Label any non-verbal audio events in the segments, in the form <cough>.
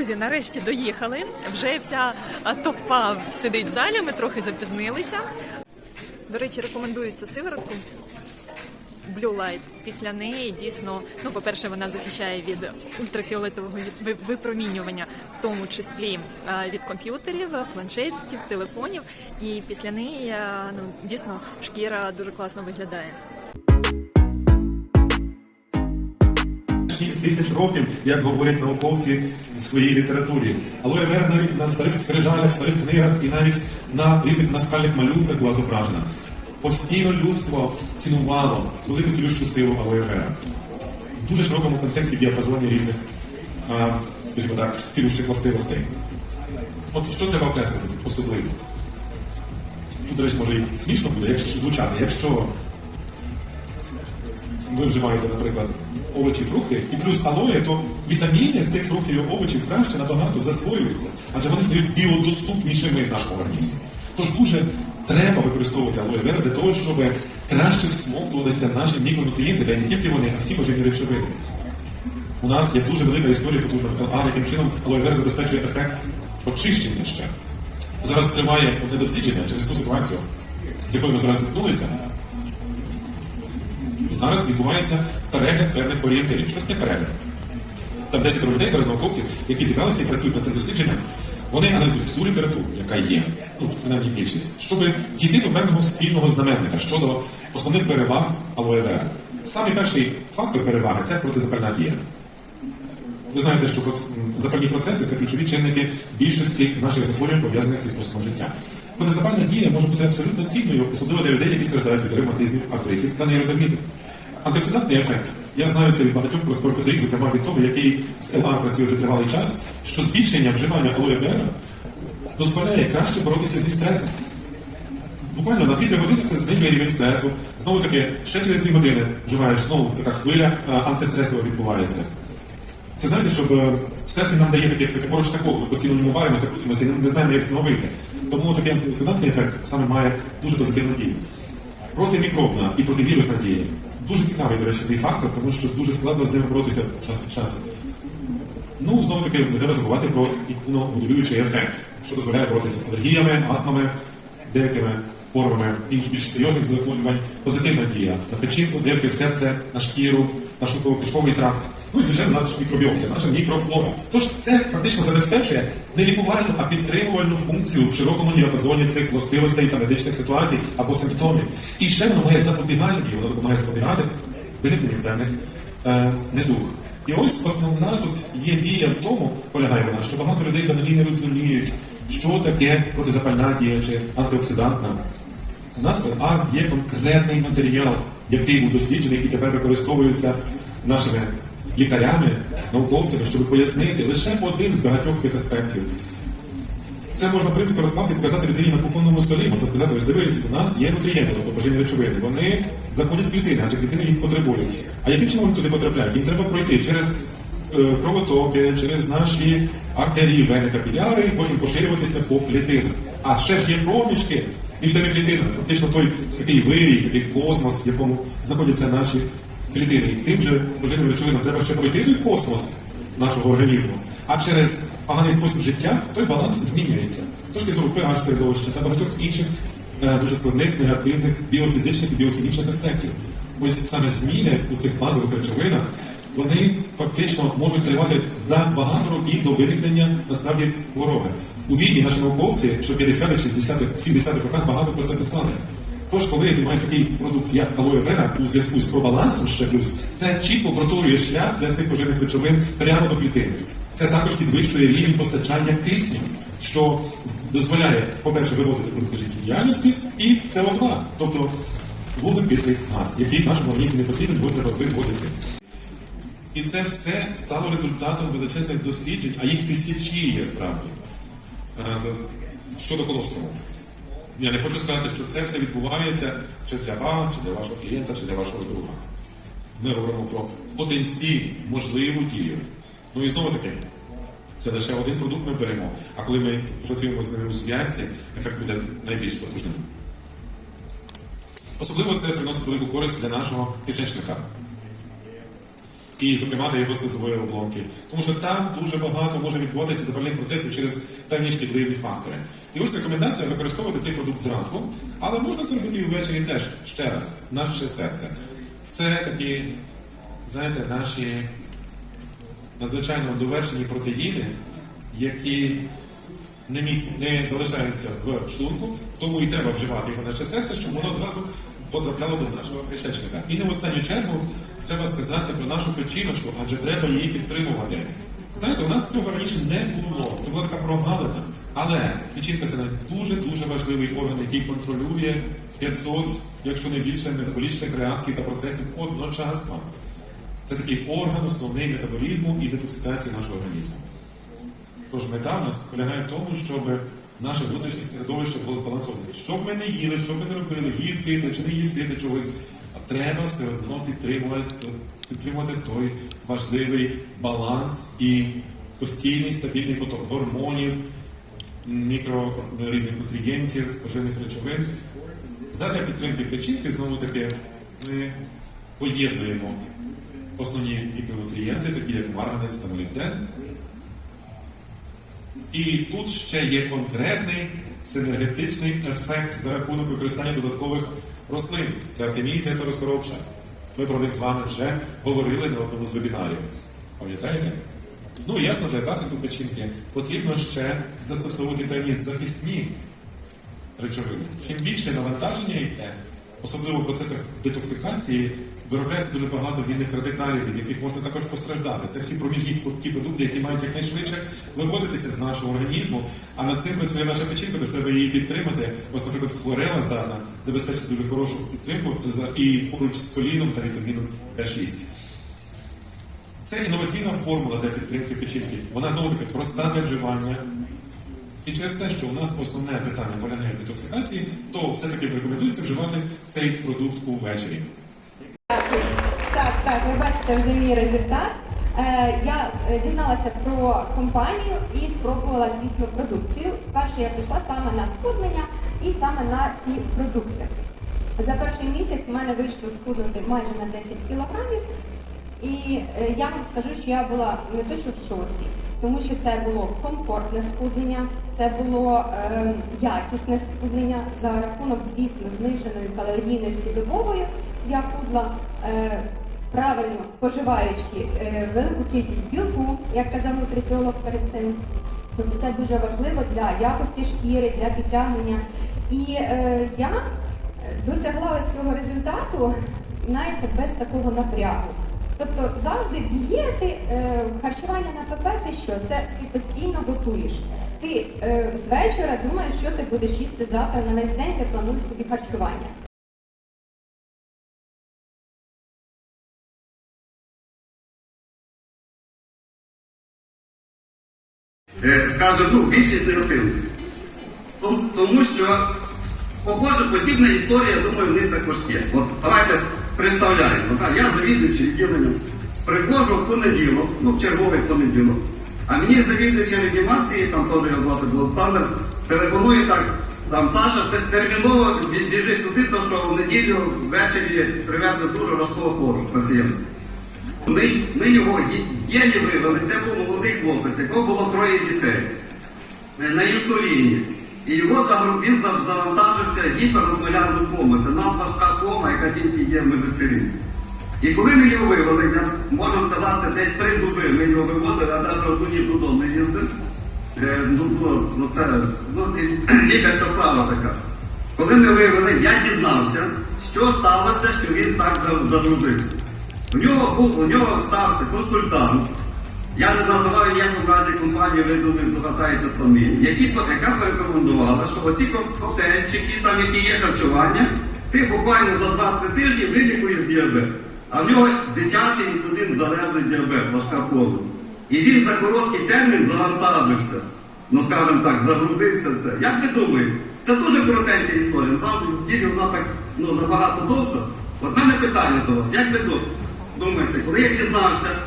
Друзі, нарешті доїхали. Вже вся товпа сидить в залі. Ми трохи запізнилися. До речі, рекомендую цю сиворотку. Blue Light. Після неї дійсно, ну, по-перше, вона захищає від ультрафіолетового випромінювання, в тому числі від комп'ютерів, планшетів, телефонів. І після неї а, ну, дійсно шкіра дуже класно виглядає. 6 тисяч років, як говорять науковці в своїй літературі. Вера навіть на старих скрижалях, старих книгах і навіть на різних наскальних малюнках була зображена. Постійно людство цінувало велику цілющу силу алоє вера. В дуже широкому контексті діапазоні різних, скажімо так, цілющих властивостей. От що треба окреслити особливо? Тут, до речі, може і смішно буде, якщо звучати, якщо ви вживаєте, наприклад, овочі, фрукти, і плюс алоє, то вітаміни з тих фруктів і овочів краще набагато засвоюються, адже вони стають біодоступнішими в нашому організмі. Тож дуже треба використовувати алоє вера для того, щоб краще всмоктувалися наші мікронутрієнти, та не тільки вони, а всі поживні речовини. У нас є дуже велика історія ЛА, яким чином алоє вера забезпечує ефект очищення ще. Зараз триває одне дослідження через ту ситуацію, з якою ми зараз зіткнулися. Зараз відбувається перегляд певних орієнтирів. Що таке перегляд? Там 10 людей, зараз науковців, які зібралися і працюють над цим дослідженням, вони аналізують всю літературу, яка є, ну, принаймні більшість, щоб дійти до певного спільного знаменника щодо основних переваг алоє вера. Самий перший фактор переваги це протизапальна дія. Ви знаєте, що запальні процеси це ключові чинники більшості наших захворювань, пов'язаних зі способом життя. Протизапальна дія може бути абсолютно цінною, особливо для людей, які страждають від ревматизмів, артритів та нейродермітів. Антиоксидантний ефект. Я знаю це від багатьох професорів, зокрема від того, який з ЛА працює вже тривалий час, що збільшення вживання вера дозволяє краще боротися зі стресом. Буквально на 2-3 години це знижує рівень стресу. Знову таки, ще через 2 години вживаєш, знову така хвиля антистресова відбувається. Це знаєте, щоб е, стрес нам дає таке, таке порочне коло, постійно ньому варимося, і не знаємо, як від нього вийти. Тому такий антиоксидантний ефект саме має дуже позитивну дію. Протимікробна і противірусна дія. Дуже цікавий, до речі, цей фактор, тому що дуже складно з ними боротися час від часу. Ну, знову таки, не треба забувати про імуномодулюючий ефект, що дозволяє боротися з алергіями, астмами, деякими формами більш, більш серйозних захворювань. Позитивна дія на печінку, нирки, серце, на шкіру, на шлунково-кишковий тракт. Ну і звичайно, наш мікробіом, наша мікрофлора. Тож це фактично забезпечує не лікувальну, а підтримувальну функцію в широкому діапазоні цих властивостей та медичних ситуацій або симптомів. І ще воно має запобігальну воно допомагає запобігати виникненню певних е, недуг. І ось основна тут є дія в тому, полягає вона, що багато людей взагалі не розуміють, що таке протизапальна дія чи антиоксидантна. У нас в АР є конкретний матеріал, який був досліджений і тепер використовується нашими лікарями, науковцями, щоб пояснити лише один з багатьох цих аспектів. Це можна, в принципі, розкласти і показати людині на кухонному столі, можна сказати, ось дивись, у нас є нутрієнти, тобто поживні речовини. Вони заходять в клітини, адже клітини їх потребують. А яким чином вони туди потрапляють? Їм треба пройти через е, кровотоки, через наші артерії, вени, капіляри, потім поширюватися по клітинах. А ще ж є проміжки між тими клітинами. Фактично той такий вирій, такий космос, в якому знаходяться наші клітини. І тим же поживним речовинам треба ще пройти той космос нашого організму. А через поганий спосіб життя той баланс змінюється. Точки зору pH середовища та багатьох інших е, дуже складних негативних біофізичних і біохімічних аспектів. Ось саме зміни у цих базових речовинах вони фактично можуть тривати на багато років до виникнення насправді хвороби. У відні наші науковці, що в 50-х, 60-х, 70-х роках багато про це писали. Тож, коли ти маєш такий продукт, як алоє вера, у зв'язку з пробалансом ще плюс, це чітко проторює шлях для цих поживних речовин прямо до клітини. Це також підвищує рівень постачання кисню, що дозволяє, по-перше, виводити продукти життєдіяльності і СО2, тобто вуглекислий газ, який нашому організму не потрібен, його треба виводити. І це все стало результатом величезних досліджень, а їх тисячі є справді щодо колоструму. Я не хочу сказати, що це все відбувається чи для вас, чи для вашого клієнта, чи для вашого друга. Ми говоримо про потенційну, можливу дію. Ну і знову таки, це лише один продукт ми беремо, а коли ми працюємо з ними у зв'язці, ефект буде найбільш потужним. Особливо це приносить велику користь для нашого кишечника. І, зокрема, та його слизової оболонки. Тому що там дуже багато може відбуватися запальних процесів через певні шкідливі фактори. І ось рекомендація використовувати цей продукт зранку, але можна це робити і ввечері теж ще раз, наше серце. Це такі, знаєте, наші надзвичайно довершені протеїни, які не, міст, не залишаються в шлунку, тому і треба вживати його наше серце, щоб воно зразу потрапляло до нашого кишечника. І не в останню чергу треба сказати про нашу печіночку, адже треба її підтримувати. Знаєте, у нас цього раніше не було. Це була така прогалина. Але печінка це дуже-дуже важливий орган, який контролює 500, якщо не більше, метаболічних реакцій та процесів одночасно. Це такий орган основний метаболізму і детоксикації нашого організму. Тож мета в нас полягає в тому, щоб наше внутрішнє середовище було збалансоване. Що б ми не їли, що б ми не робили, їсти чи не їсти чогось, треба все одно підтримувати, підтримувати той важливий баланс і постійний стабільний поток гормонів, мікро різних нутрієнтів, поживних речовин. Задля підтримки печінки, знову таки, ми поєднуємо основні мікронутрієнти, такі як марганець та молібден, і тут ще є конкретний синергетичний ефект за рахунок використання додаткових рослин. Це артемізія розкоробша. Ми про них з вами вже говорили на одному з вебінарів. Пам'ятаєте? Ну ясно, для захисту печінки потрібно ще застосовувати певні захисні речовини. Чим більше навантаження йде, особливо в процесах детоксикації, виробляється дуже багато вільних радикалів, від яких можна також постраждати. Це всі проміжні ті продукти, які мають якнайшвидше виводитися з нашого організму. А над цим працює наша печінка, тож треба її підтримати. Ось, наприклад, хлорела здатна забезпечити дуже хорошу підтримку і поруч з коліном та вітаміном Б6. Це інноваційна формула для підтримки печінки. Вона знову таки проста для вживання. І через те, що у нас основне питання полягає в детоксикації, то все-таки рекомендується вживати цей продукт увечері. Так, ви бачите вже мій результат. Е, я е, дізналася про компанію і спробувала, звісно, продукцію. Спершу я пішла саме на схуднення і саме на ці продукти. За перший місяць в мене вийшло схуднути майже на 10 кілограмів. І е, я вам скажу, що я була не то, що в шоці, тому що це було комфортне схуднення, це було е, якісне схуднення за рахунок, звісно, зниженої калорійності добової. Я худла правильно споживаючи е, велику кількість білку, як казав нутриціолог перед цим. Це дуже важливо для якості шкіри, для підтягнення. І е, я досягла ось цього результату, знаєте, без такого напрягу. Тобто завжди дієти, е, харчування на ПП це що? Це ти постійно готуєш. Ти е, з вечора думаєш, що ти будеш їсти завтра на весь день, ти плануєш собі харчування. Е, ну, більшість негативних. Том- Тому що похоже, подібна історія, думаю, в них також є. От давайте представляємо. А Я завідуючий відділенням. Приходжу в понеділок, ну в черговий понеділок. А мені завідуючий реанімації, там теж його звати Олександр, телефонує так, там Саша, терміново бі- біжи сюди, то що в неділю ввечері привезли дуже важкого хворого пацієнта. Ми, ми його єлі вивели, це був молодий хлопець, якого було троє дітей е, на інсуліні. І його він за- завантажився гіперосмолярну кому. Це надважка кома, яка тільки є в медицині. І коли ми його вивели, я можу сказати, десь три доби ми його виводили, а навіть одну ніж додому не їздив. Е, ну, ну, це ну, лікарська <clears throat> справа така. Коли ми вивели, я дізнався, що сталося, що він так за- задружився. У нього був, у нього стався консультант. Я не називав в ніякому разі компанію, ви думаю, догадаєте самі, які, яка порекомендувала, що оці ко- коктейльчики, там які є харчування, ти буквально за 2-3 тижні вилікуєш діабет. А в нього дитячий інсулін залежний діабет, важка форма. І він за короткий термін завантажився. Ну, скажімо так, загрузився в це. Як ви думаєте? Це дуже коротенька історія. Завжди вона так ну, набагато довша. От мене питання до вас, як ви ду- думаєте, коли я дізнався,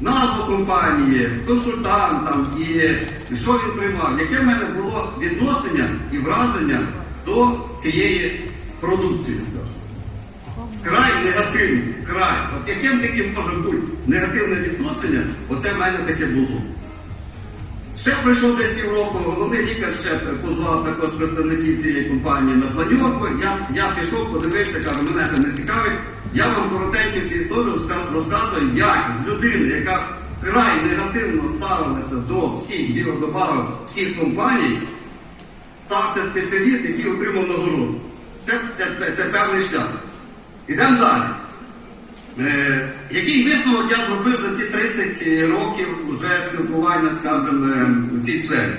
назву компанії, консультант там, і, що він приймав, яке в мене було відношення і враження до цієї продукції. Край негативний, край. От яким таким може бути негативне відношення, оце в мене таке було. Ще пройшов десь півроку, головний лікар ще позвав також представників цієї компанії на планьорку. Я, я пішов, подивився, кажу, мене це не цікавить. Я вам коротенько цю історію розказую, як з людини, яка край негативно ставилася до всіх біодобавок, всіх компаній, стався спеціаліст, який отримав нагороду. Це, це, це, це певний шлях. Ідемо далі. Е, який висновок я зробив за ці 30 років вже спілкування, скажімо, е, в цій сфері?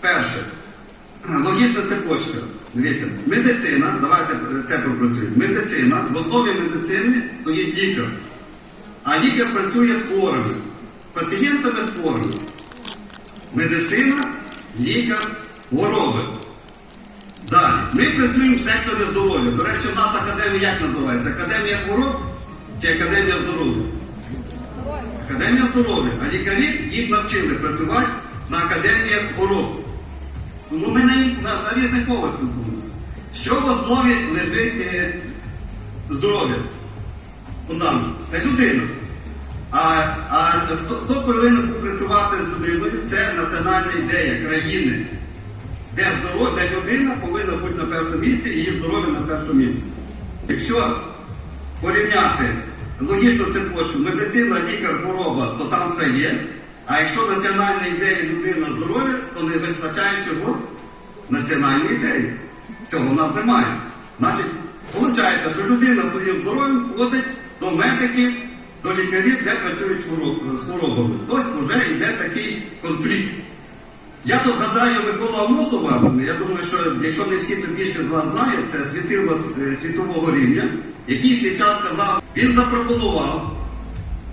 Перше, логічна цепочка. Дивіться, медицина, давайте це пропрацюємо. Медицина, в основі медицини стоїть лікар. А лікар працює з хворими, з пацієнтами з хворими. Медицина, лікар, хвороби. Далі. Ми працюємо в секторі здоров'я. До речі, у нас академія як називається? Академія хвороб чи академія здоров'я? Академія здоров'я. А лікарі їх навчили працювати на академіях хвороб. Тому ми на, на, на різних мовах спілкуємося. Що в основі лежить е, здоров'я? Це людина. А, а хто, хто повинен працювати з людиною? Це національна ідея країни де здоров'я, людина повинна бути на першому місці і її здоров'я на першому місці. Якщо порівняти логічну цепочку, медицина, лікар, хвороба, то там все є. А якщо національна ідея людина здоров'я, то не вистачає чого? Національної ідеї. Цього в нас немає. Значить, виходить, що людина своїм здоров'ям ходить до медиків, до лікарів, де працюють з хворобами. Тобто вже йде такий конфлікт. Я тут згадаю Микола Амосова, я думаю, що якщо не всі, то більше з вас знають, це світило е, світового рівня, який свій час сказав, він запропонував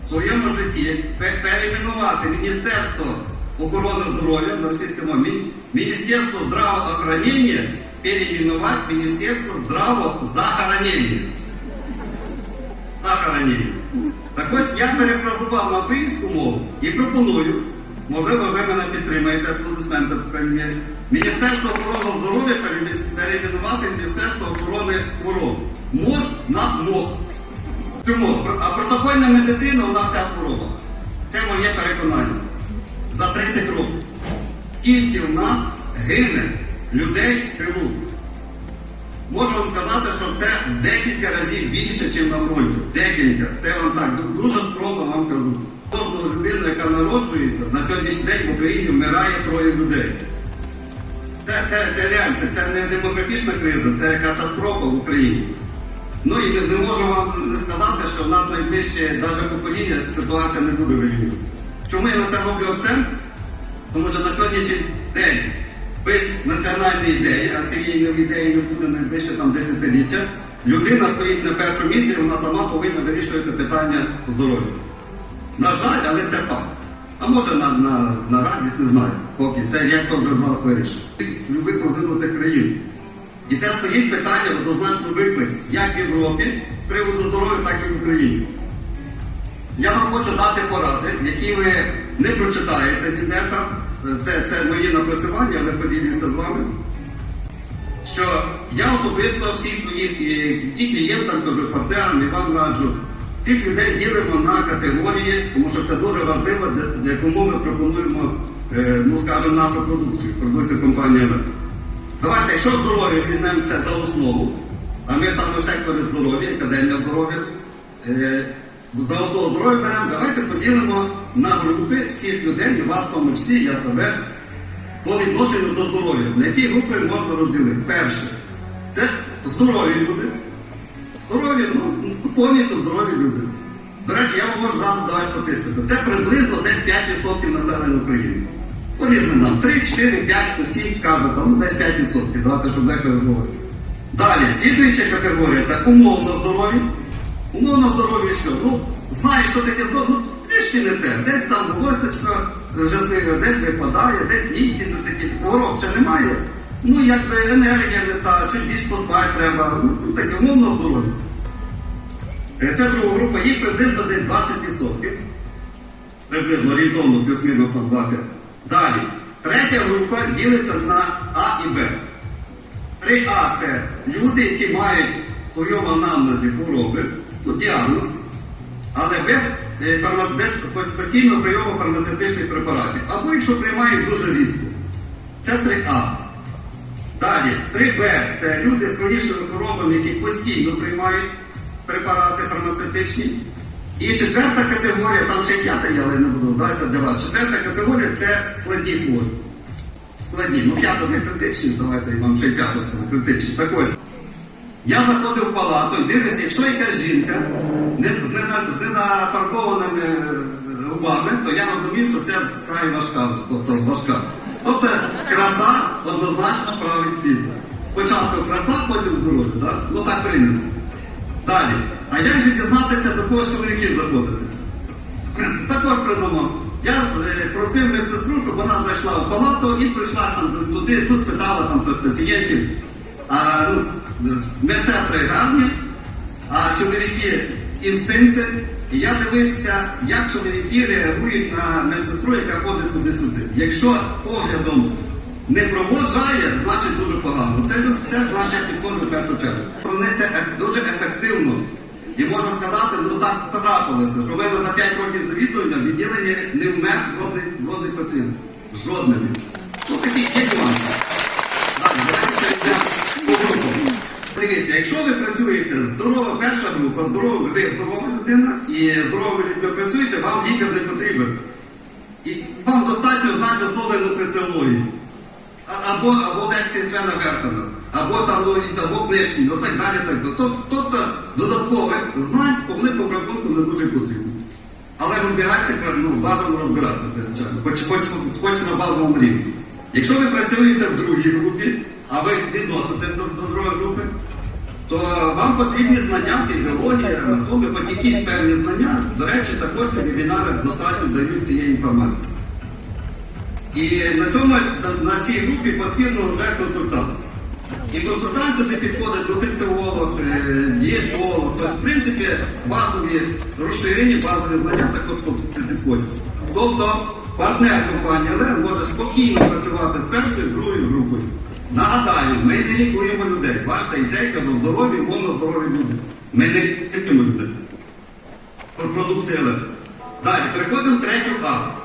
в своєму житті пе- перейменувати Міністерство охорони здоров'я на російському мові, Міністерство здравоохранення перейменувати Міністерство здравозахоронення. Захоронення. Так ось я перефразував на українську мову і пропоную, можливо, ви мене підтримаєте, аплодисменти, по крайній мірі, Міністерство охорони здоров'я перейменувати Міністерство охорони хвороб. МОЗ на МОЗ. Чому? А протокольна медицина у нас вся хвороба. Це моє переконання. За 30 років. Скільки в нас гине людей в тилу? Можу вам сказати, що це декілька разів більше, ніж на фронті. Декілька. Це вам так дуже скромно вам кажу. Кожну людину, яка народжується, на сьогоднішній день в Україні вмирає троє людей. Це, це, це реально, це не демографічна криза, це катастрофа в Україні. Ну і не, можу вам не сказати, що в нас найближче навіть покоління ситуація не буде вирівнювати. Чому я на це роблю акцент? Тому що на сьогоднішній день без національної ідеї, а цієї ідеї не буде найближче там десятиліття, людина стоїть на першому місці, вона сама повинна вирішувати питання здоров'я. На жаль, але це факт. А може на, на, на радість не знаю, поки це як то вже з вас вирішить. Любих розвинутих. І це стоїть питання однозначно виклик як в Європі з приводу здоров'я, так і в Україні. Я вам хочу дати поради, які ви не прочитаєте ніде там. Це, це мої напрацювання, але поділюся з вами. Що я особисто всіх своїх і, клієнтам, кажу, партнерам, і вам раджу, тих людей ділимо на категорії, тому що це дуже важливо, для, кому ми пропонуємо, е, ну скажімо, нашу продукцію, продукцію компанії «Електро». Давайте, якщо здоров'я візьмемо це за основу, а ми саме в секторі здоров'я, академія здоров'я, е, за основу здоров'я беремо, давайте поділимо на групи всіх людей, і вас тому числі, я себе, по відношенню до здоров'я. На які групи можна розділити? Перше, це здорові люди. Здорові, ну, повністю здорові люди. До речі, я вам можу зразу давати статистику. Це приблизно десь 5% населення України. По нам. 3, 4, 5, 7 кажуть, ну десь 5%. Давайте, щоб десь розмовити. Далі, слідуюча категорія це умовно здорові. Умовно здорові що? Ну, знаєш, що таке здоров'я, ну трішки не те. Десь там волосечко вже десь випадає, десь нігті не такі. Хвороб ще немає. Ну, якби енергія не та, чуть більш поспати треба. Ну, таке умовно здоров'я. Це друга група, їх приблизно десь 20%. Приблизно орієнтовно плюс-мінус на 2-5. Далі. Третя група ділиться на А і Б. 3А це люди, які мають в своєму анамнезі хвороби, ну, діагноз, але без, е, без постійного прийому фармацевтичних препаратів. Або якщо приймають дуже рідко. Це 3А. Далі, 3Б це люди з хронічними хворобами, які постійно приймають препарати фармацевтичні. І четверта категорія, там ще п'ята але не буду дайте для вас. Четверта категорія це складні хворі. Складні. Ну, п'ята це критичні, давайте я вам ще п'яту скажу, критичні. Так ось. Я заходив в палату і дивлюся, якщо якась жінка з, нена- з ненафарбованими е, губами, то я розумів, що це вкрай важка, тобто важка. Тобто краса однозначно править світ. Спочатку краса, потім здоров'я, так? Ну так прийнято. Далі. А як же дізнатися, до кого чоловіків заходити? Також придумав. Я е, просив медсестру, щоб вона зайшла в палату і прийшла там туди, тут спитала там щось пацієнтів. А ну, медсестри гарні, а чоловіки інстинкти. І я дивився, як чоловіки реагують на медсестру, яка ходить туди-сюди. Якщо поглядом не проводжає, значить дуже погано. Це, це наше підход в першу чергу. Вони це дуже ефективно. І можна сказати, ну так трапилося, що в мене за 5 років завідування в відділенні не вмер жодний, жодний пацієнт. Жодний. Ну такі є нюанси. Дивіться, якщо ви працюєте здорово, перша група, здорова, ви здорова людина і здоровими людьми працюєте, вам лікар не потрібен. І вам достатньо знати основи нутриціології. Або, або лекції Свена Гертона, або там ну, або книжки, ну так далі, так далі. Тоб- Тобто додаткових знань по великому рахунку не дуже потрібно. Але розбиратися, ну, бажано розбиратися, хоч, хоч, хоч на базовому рівні. Якщо ви працюєте в другій групі, а ви відноситесь до, другої групи, то вам потрібні знання фізіології, анатомії, хоч якісь певні знання. До речі, також вебінари достатньо дають цієї інформації. І на цьому на, цій групі потрібно вже консультант. І консультант сюди підходить нутриціолог, е, дієтолог, тобто, в принципі, базові розширені, базові знання також підходять. Тобто партнер компанії ЛР може спокійно працювати з першою, другою групою. Нагадаю, ми не лікуємо людей. Бачите, і цей кажу, здорові, мовно здорові люди. Ми не лікуємо людей. Про продукцію. Далі, переходимо в третю А.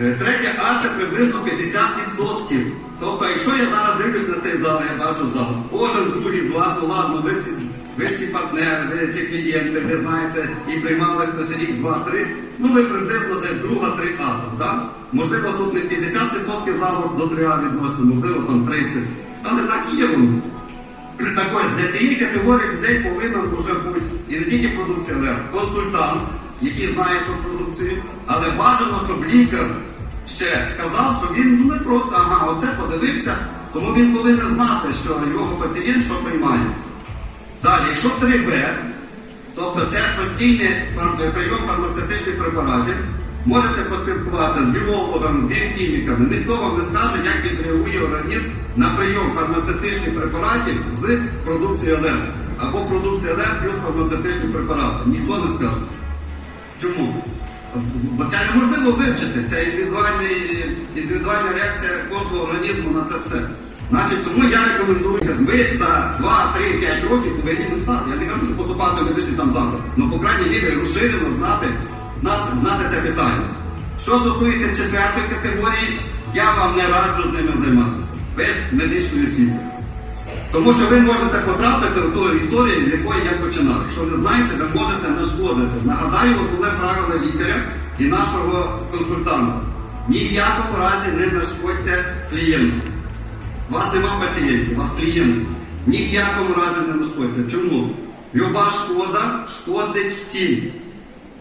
Е, Третя А це приблизно 50%. Тобто, якщо я зараз дивлюсь на цей зал, я бачу зал, кожен другий з вас, ну ладно, ви всі, ви всі партнери, ви чи клієнти, ви знаєте, і приймали хтось рік, два, три, ну ви приблизно десь друга, три А, да? Можливо, тут не 50% залу до 3 А відноситься, можливо, там 30. Але так і є воно. Так ось, для цієї категорії людей повинен вже бути і не тільки продукція, але консультант, який знає про продукцію, але бажано, щоб лікар ще сказав, що він ну, не проти, ага, оце подивився, тому він повинен знати, що його пацієнт що приймає. Далі, якщо 3Б, тобто це постійний прийом фармацевтичних препаратів, можете поспілкуватися з біологами, з біохіміками, ніхто вам не скаже, як відреагує організм на прийом фармацевтичних препаратів з продукції ЛР. Або продукція ЛР плюс фармацевтичні препарати. Ніхто не скаже. Чому? Бо це неможливо вивчити. Це індивідуальна реакція кожного організму на це все. Значить, тому я рекомендую, ви за 2, 3, 5 років повинні знати. Я не кажу, що поступати в медичний там заклад. Ну, по крайній мірі, розширено знати, знати, знати це питання. Що стосується четвертої категорії, я вам не раджу з ними займатися. Без медичної освіти. Тому що ви можете потрапити в ту історію, з якої я починав. Якщо не знаєте, ви можете нашкодити. Нагадаю, головне правило лікаря і нашого консультанта. Ні в якому разі не нашкодьте клієнту. У вас нема пацієнтів, у вас клієнти. Ні в якому разі не нашкодьте. Чому? Люба шкода шкодить всім.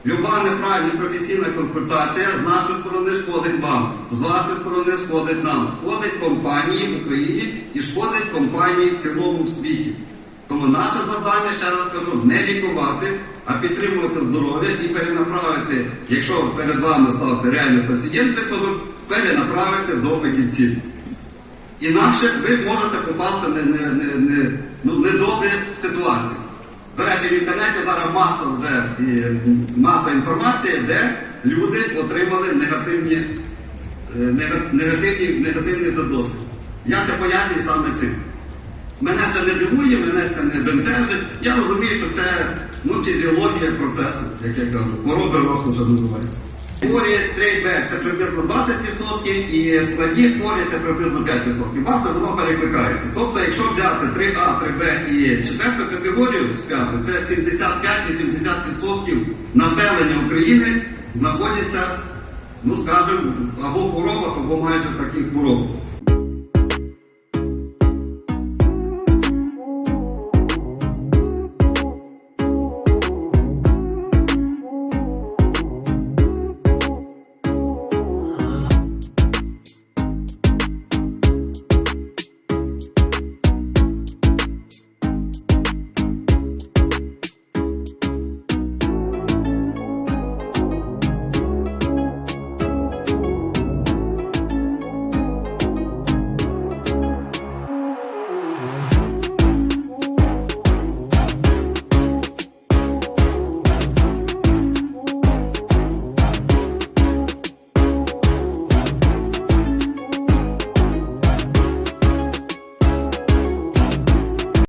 Люба неправильна професійна консультація з нашої сторони шкодить вам, з вашої сторони шкодить нам, шкодить компанії в Україні і шкодить компанії в цілому світі. Тому наше завдання, ще раз кажу, не лікувати, а підтримувати здоров'я і перенаправити, якщо перед вами стався реальний пацієнт перенаправити до фахівців. Інакше ви можете попасти в не, не, не, не, ну, недобрі ситуації. До речі, в інтернеті зараз маса вже і, маса інформації, де люди отримали негативні, е, нега- негативні, негативний досвід. Я це пояснюю саме цим. Мене це не дивує, мене це не бентежить. Я розумію, що це ну, фізіологія процесу, як я кажу, хвороби росту, що називається. Хворі 3Б це приблизно 20% і складні хворі це приблизно 5%. Бачите, воно перекликається. Тобто, якщо взяти 3А, 3Б і четверту категорію сп'яти, це 75-80% населення України знаходяться, ну скажімо, або в хворобах, або майже в таких хворобах.